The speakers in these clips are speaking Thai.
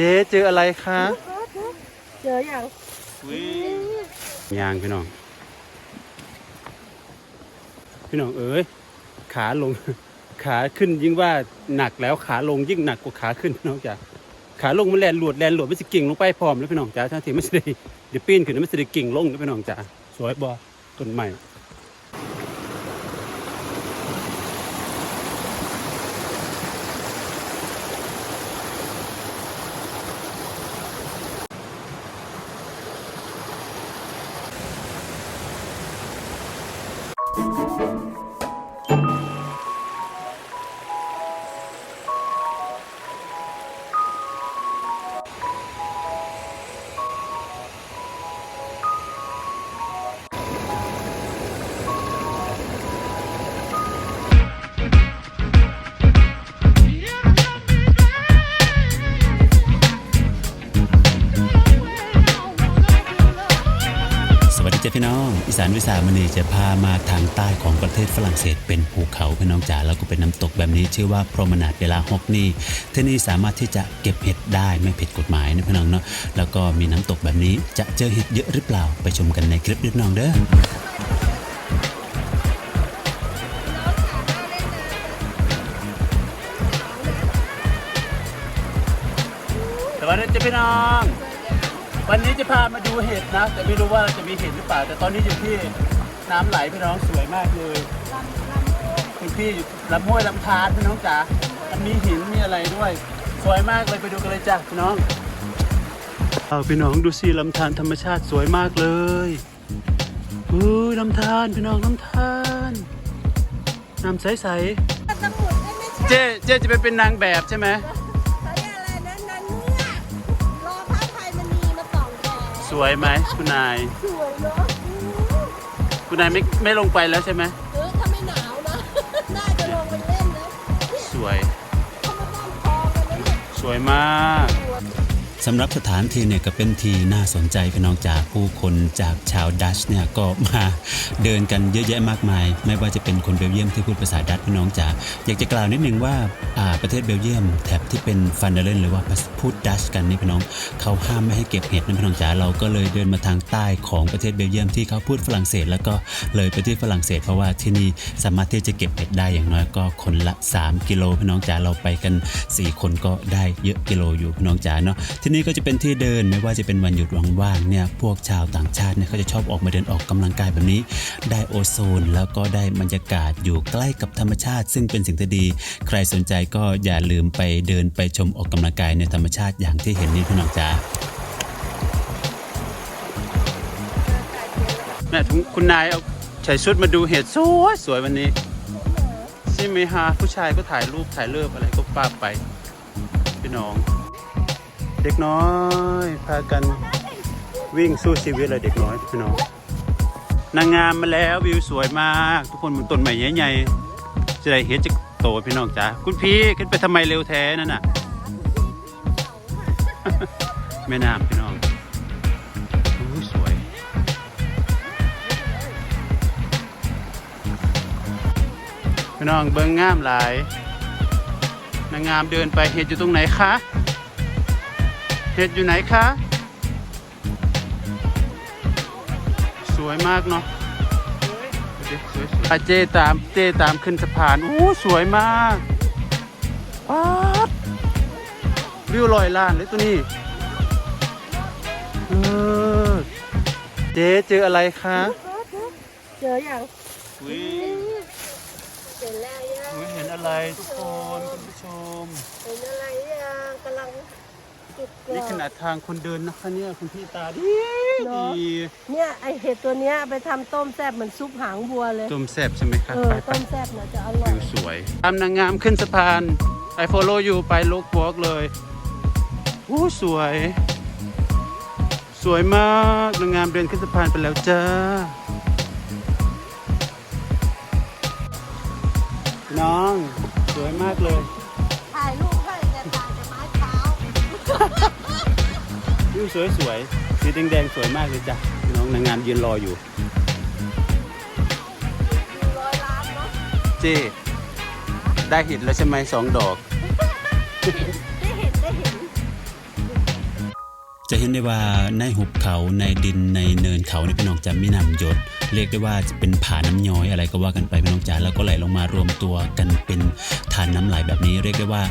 เจ๊เจออะไรคะเจออย่างยางพี่น้อง พี่น้องเอ๋ยขาลง ขาขึ้นยิ่งว่าหนักแล้วขาลงยิ่งหนักกว่าขาขึ้นพี่น้องจ๋าขาลงมันแลนหลวดแลนหลวดมันสิกิ่งลงไปพร้อมแล้วพี่น้องจ๋าทั้งที่ไม่ได้เดี๋ยวปีนขึ้นแล้วมันสิได้กิ่งลงนะพี่น้องจ๋าสวยบ่ต้นใหม่ สานวิสามันนีจะพามาทางใต้ของประเทศฝรั่งเศส เป็นภูเขาพี่น้องจ๋าแล้วก็เป็นน้ำตกแบบนี้ชื่อว่าพรมนาดเวลาฮอกนี่ที่นี่สามารถที่จะเก็บเห็ดได้ไม่ผิดกฎหมายนะพี่น้องเนาะแล้วก็มีน้ำตกแบบนี้จะเจอเห็ดเยอะหรือเปล่าไปชมกันในคลิปพี่น้องเด้อสวัสดีจ้าพี่น้อง วันนี้จะพามาดูเห็ดนะ แต่ไม่รู้ว่าจะมีเห็ดหรือเปล่า แต่ตอนนี้อยู่ที่น้ำไหลพี่น้องสวยมากเลยคุณพี่อยู่ลำห้วยลำธารพี่น้องจ๋ามันมีหินมีอะไรด้วย สวยมากเลยไปดูกันเลยจ้ะพี่น้องเอาพี่น้องดูสิลำธารธรรมชาติสวยมากเลยอุ้ยลำธารพี่น้องลำธารน้ำใสสมุดได้ไม่ๆใช่เจ๊เจ๊จะไปเป็นนางแบบใช่ไหม วยไหมคุณนาย สวยเนาะอืมคุณนายไม่ไม่ลงไปแล้วใช่ไหมเออถ้าไม่หนาวนะ น่าจะลงไปเล่นนะสวย เขามาบ้านคลองกันนะเนี่ย สวยมาก สำหรับสถานที่เนี่ยก็เป็นที่น่าสนใจพี่น้องจากผู้คนจากชาวดัชเนี่ยก็มาเดินกันเยอะแยะมากมาย ไม่ว่าจะเป็นคนเบลเยียมที่พูดภาษาดัชพี่น้องจ๋าอยากจะกล่าวนิดนึงว่าอ่าประเทศเบลเยียมแถบที่เป็นฟันเดเลนหรือว่าพูดดัชกันนี่พี่น้องเขาห้ามไม่ให้เก็บเห็ดนะพี่น้องจ๋าเราก็เลยเดินมาทางใต้ของประเทศเบลเยียมที่เขาพูดฝรั่งเศส แล้วก็เลยไปที่ฝรั่งเศส เพราะว่าที่นี่สามารถที่จะเก็บเห็ดได้อย่างน้อยก็คนละ 3 กิโลพี่น้องจ๋าเราไปกัน 4 คนก็ได้เยอะกิโลอยู่พี่น้องจ๋าเนาะที่นี่ก็จะเป็นที่เดินไม่ว่าจะเป็นวันหยุดว่างๆเนี่ยพวกชาวต่างชาติเนี่ยเขาจะชอบออกมาเดินออกกำลังกายแบบนี้ ได้โอโซน แล้วก็ได้บรรยากาศอยู่ใกล้กับธรรมชาติ ซึ่งเป็นสิ่งที่ดี ใครสนใจก็อย่าลืมไปเดินไปชมออกกำลังกายในธรรมชาติอย่างที่เห็นนี่พี่น้องจ๋าแม่คุณนายเอาใส่ชุดมาดูเห็ดสวยสวยวันนี้ใช่ไหมฮะผู้ชายก็ถ่ายรูปถ่ายเลิฟอะไรก็ป้าไปพี่น้อง เด็กน้อย พากันวิ่งสู้ชีวิตเลยเด็กน้อยพี่น้องนางงามมาแล้ววิวสวยมาก ทุกคนบนต้นใหม่ใหญ่ๆจะได้เห็นจะโตพี่น้องจ้าคุณพี่ขึ้นไปทำไมเร็วแท้นั่นน่ะแม่น้ำพี่น้องอู้สวย พี่น้องเบิ้งงามหลายนางงามเดินไปเห็ดอยู่ตรงไหนคะ เห็ดอยู่ไหนคะ สวยมากเนาะดูดิสวยๆอะเจตามเจตามขึ้นสะพานโอ้สวยมากป๊าดวิวลอยล้านเลยตัวนี้เออเจเจออะไรคะ เจออย่างอุ้ยเห็นแล้วยังอุ๊ยเห็นอะไรทุกคนคุณผู้ชม เห็นอะไรยังกำลังเก็บก นี่วาขนาดทางคนเดินนะคะเนี่ยคุณพี่ตาดีเนดีอะเนี่ยไอเห็ดตัวเนี้ยไปทำต้มแซ่บเหมือนซุปหางบัวเลย ต้มแซ่บใช่ไหมคะเออ ไปต้มแซ่บน่ะจะอร่อย วิวสวยตามนางงามขึ้นสะพานไอโฟโลอยู่ไปลุกวอล์กเลยอู้สวย สวยมากนางงามเดินขึ้นสะพานไปแล้วจ้าน้อง สวยมากเลย วิวสวยสวยๆสีแดงๆสวยมากเลยจ้ะน้องนางงามยืนรออยู่ร้อยล้านเนาะเจ้ได้เห็นแล้วใช่ไหมสองดอก ได้เห็นได้เห็นจะเห็นได้ว่าในหุบเขาในดินในเนินเขาเนี่ยพี่น้องจะมีน้ำหยดเรียกได้ว่าจะเป็นผาน้ำย้อยอะไรก็ว่ากันไปพี่น้องจ๋าแล้วก็ไหลลงมารวมตัวกันเป็นทานน้ำไหลแบบนี้ เรียกได้ว่า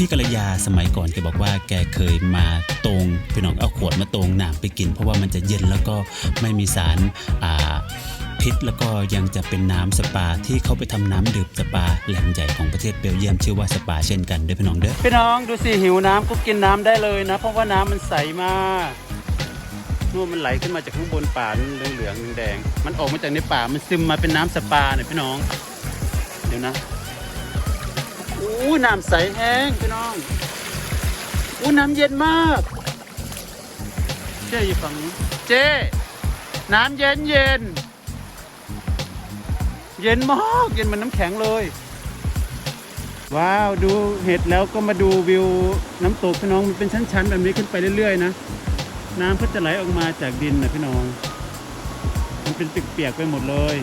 พี่กัลยาสมัยก่อนแกบอกว่าแกเคยมาตรงพี่น้องเอาขวดมาตรงน้ำไปกิน เพราะว่ามันจะเย็นแล้วก็ไม่มีสารอ่าพิษแล้วก็ยังจะเป็นน้ำสปาที่เขาไปทำน้ำดื่มสปาแหล่งใหญ่ของประเทศเบลเยียมชื่อว่าสปาเช่นกันเด้อพี่น้องเด้อพี่น้องดูสิหิวน้ำก็กินน้ำได้เลยนะ เพราะว่าน้ำมันใสมากนู่นมันไหลขึ้นมาจากข้างบนป่าเหลืองๆแดงๆมันออกมาจากในป่ามันซึมมาเป็นน้ำสปาเนี่ยพี่น้องเดี๋ยวนะ อู้น้ำใสแห้งพี่น้องอู้น้ำเย็นมาก เจ๊อยู่ฝั่งนี้เจ๊น้ำเย็นเย็น เย็นมากเย็นเหมันน้ำแข็งเลย ว้าวดูเห็ดแล้วก็มาดูวิวน้ำตกพี่น้องมันเป็นชั้นๆแบบนี้ขึ้นไปเรื่อยๆนะน้ำก็จะไหลออกมาจากดินนะพี่น้อง มันเป็นตึกเปียกไปหมดเลย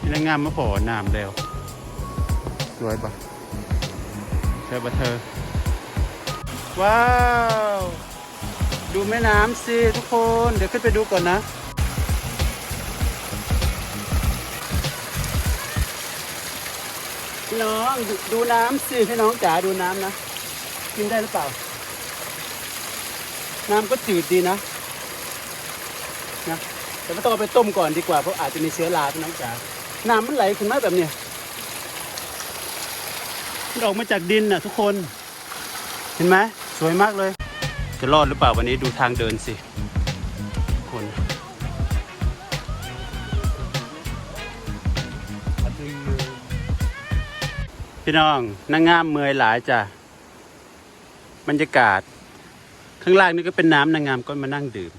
นี่นางงามมาพอน้ำแล้วสวยปะ เธอปะเธอ ว้าว ดูแม่น้ำสิทุกคน เดี๋ยวขึ้นไปดูก่อนนะพี่น้องดูดูน้ำสิพี่น้องจ๋าดูน้ำนะ กินได้หรือเปล่า น้ำก็จืดดีนะ นะ แต่ไม่ต้องเอาไปต้มก่อนดีกว่า เพราะอาจจะมีเชื้อราพี่น้องจ๋า น้ำมันไหลขึ้นมาแบบเนี้ย มันออกมาจากดินน่ะทุกคน เห็นไหมสวยมากเลย จะรอดหรือเปล่าวันนี้ดูทางเดินสิคนพี่น้องนางงามเมยหลายจ้ะบรรยากาศ ข้างล่างนี่ก็เป็นน้ำนางงามก็มานั่งดื่ม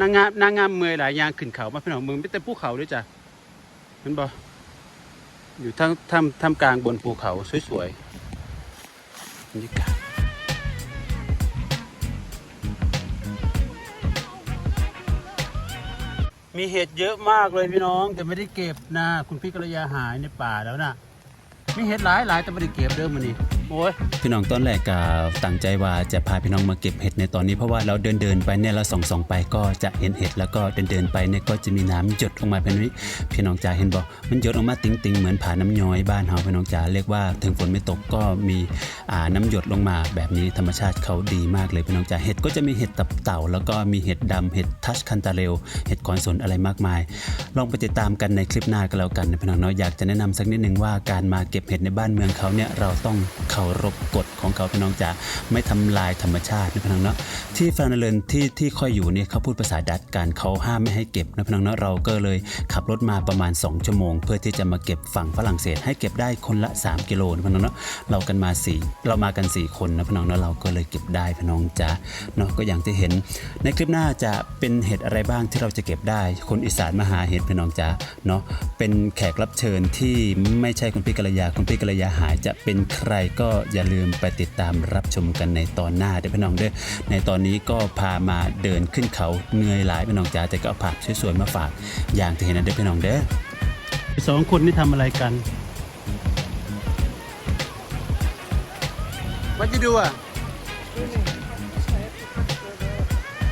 นางงามนางงามเมยหลายยางขึ้นเขามาพี่น้องเมืองไม่แต่ภูเขาด้วยจ้ะเห็นบ่ อยู่ท่ามท่ามท่ามกลางบนภูเขาสวยๆบรรยากาศมีเห็ดเยอะมากเลยพี่น้อง แต่ไม่ได้เก็บนะ คุณพี่กระยาหายในป่าแล้วนะมีเห็ดหลายหลายแต่ไม่ได้เก็บเดิมมันนี่ พี่น้องตอนแรกก็ตั้งใจว่าจะพาพี่น้องมาเก็บเห็ดในตอนนี้เพราะว่าเราเดินเดินๆไปเนี่ยเราส่องส่องๆไปก็จะเห็นเห็ดแล้วก็เดินเดินๆไปเนี่ยก็จะมีน้ำหยดลงมาเป็นนี้พี่น้องจ๋าเห็นบอกมันหยดออกมาติ่งๆเหมือนผาน้ำย้อยบ้านเฮาพี่น้องจ๋าเรียกว่าถึงฝนไม่ตกก็มีอ่าน้ำหยดลงมาแบบนี้ธรรมชาติเขาดีมากเลยพี่น้องจ๋าเห็ดก็จะมีเห็ดตับเต่า แล้วก็มีเห็ดดำเห็ดทัชคันตาเรลเห็ดคอนสนอะไรมากมาย ลองไปติดตามกันในคลิปหน้าก็แล้วกันนะพี่น้องเนาะอยากจะแนะนำสักนิดนึงว่าการมาเก็บเห็ดในบ้านเมืองเขาเนี่ยเราต้องเคารพกฎของเขาพี่น้องจ๋าไม่ทำลายธรรมชาตินะพี่น้องเนาะที่ฟรานเลินที่ที่ค่อยอยู่เนี่ยเขาพูดภาษาดัตช์กันเขาห้ามไม่ให้เก็บนะพี่น้องเนาะเราก็เลยขับรถมาประมาณ 2 ชั่วโมง เพื่อที่จะมาเก็บฝั่งฝรั่งเศส ให้เก็บได้คนละ 3 กิโลนะพี่น้องเนาะเรากันมาสี่เรามากัน 4 คนนะพี่น้องเนาะเราก็เลยเก็บได้พี่น้องจ๋าเนาะก็อย่างที่เห็น ในคลิปหน้าจะเป็นเห็ดอะไรบ้างที่เราจะเก็บได้ คนอีสานมาหาเห็ดพี่น้องจ๋าเนาะเป็นแขกรับเชิญที่ไม่ใช่คุณพี่กัลยาคุณพี่กัลยาหายจะเป็นใครก็อย่าลืมไปติดตามรับชมกันในตอนหน้าเด้อพี่น้องเด้อในตอนนี้ก็พามาเดินขึ้นเขาเหนื่อยหลายพี่น้องจ๋าแต่ก็เอาภาพสวยๆมาฝากอย่างที่เห็นนะเด้อพี่น้องเด้อสองคนนี่ทำอะไรกัน What you do อะ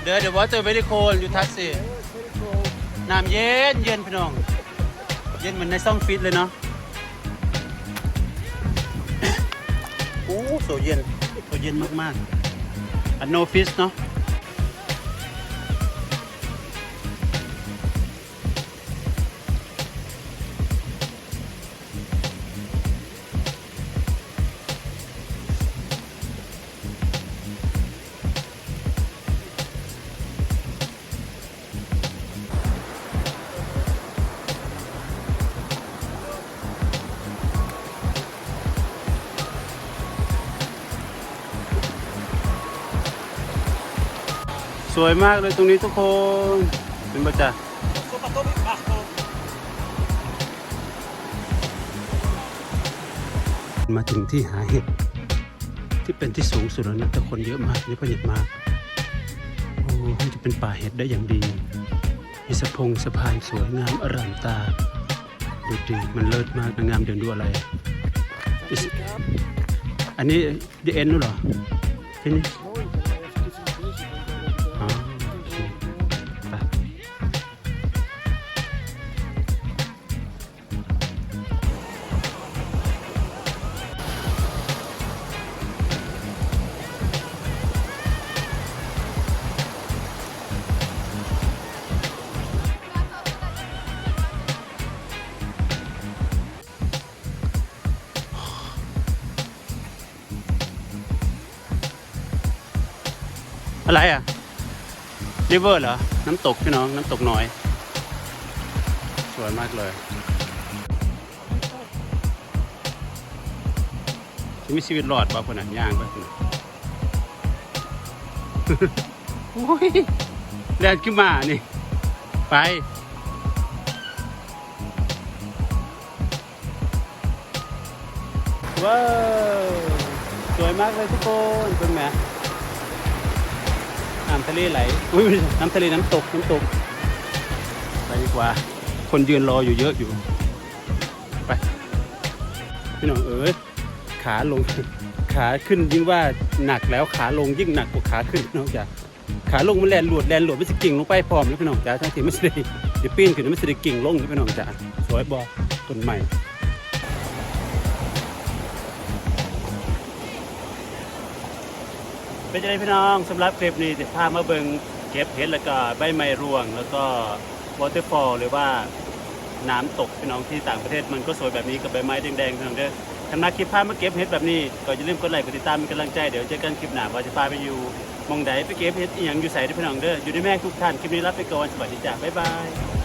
เดี๋ยวเดี๋ยวว่าเจอ very cold you touch it น้ำเย็นเย็นพี่น้อง เย็นเหมือนในซ่องฟิตเลยเนาะ โอ้โซเย็นโซเย็นมากๆอัน no fish เนาะ วยมากเลยตรงนี้ทุกคนเป็นประจัมาถึงที่หาเห็ดที่เป็นที่สูงสุดแล้วนะแต่คนเยอะมากนี่ก็เยอะมากโอ้จะเป็นป่าเห็ดได้อย่างดี มีสะพงสะพานสวยงามอร่ามตา ดูดีมันเลิศมากงงามเดินดูอะไร อันนี้ดีเอ็นนู่นเหรอที่นี่ อะไรอะริเวอร์เหรอ น้ำตกพี่น้อง น้ำตกน้อย สวยมากเลยจะมีชีวิตรอดป่ะคนน่ะย่างป่ะคนน่ะโอ้ยแดดขึ้นมานี่ ไปว้าว สวยมากเลยทุกคนเป็นไหม น้ำทะเลไหลอุ้ยน้ำทะเลน้ำตกน้ำตกไปดีกว่า คนยืนรออยู่เยอะอยู่ ไปพี่น้องเอ๋ยขาลงขาขึ้นยิ่งว่าหนักแล้วขาลงยิ่งหนักกว่าขาขึ้นน้องจ๋าขาลงมันแลนหลวดแลนหลวดไม่สิกิ่งลงไปพร้อมนะพี่น้องจ๋าทั้งที่ไม่ใช่เดี๋ยวปีนขึ้นไม่ใช่กิ่งลงพี่น้องจ๋าสวยบอต้นใหม่ เป็นยังไงพี่น้องสำหรับคลิปนี้จะพามาเบิงเก็บเห็ดแล้วก็ใบไม้ร่วง แล้วก็วอเตอร์ฟอลหรือว่าน้ำตกพี่น้องที่ต่างประเทศมันก็สวยแบบนี้กับใบไม้แดงๆพี่น้องเด้อถ้ามาคลิปพามาเก็บเห็ดแบบนี้ก็อย่าลืมกดไลค์กดติดตามเป็นกำลังใจเดี๋ยวเจอกันคลิปหน้าว่าจะพาไปอยู่มองใดไปเก็บเห็ดอีหยังอยู่ใส่ด้วยพี่น้องเด้ออยู่ในแม่ทุกท่านคลิปนี้รับไปก่อนสวัสดีจ้าบ๊ายบาย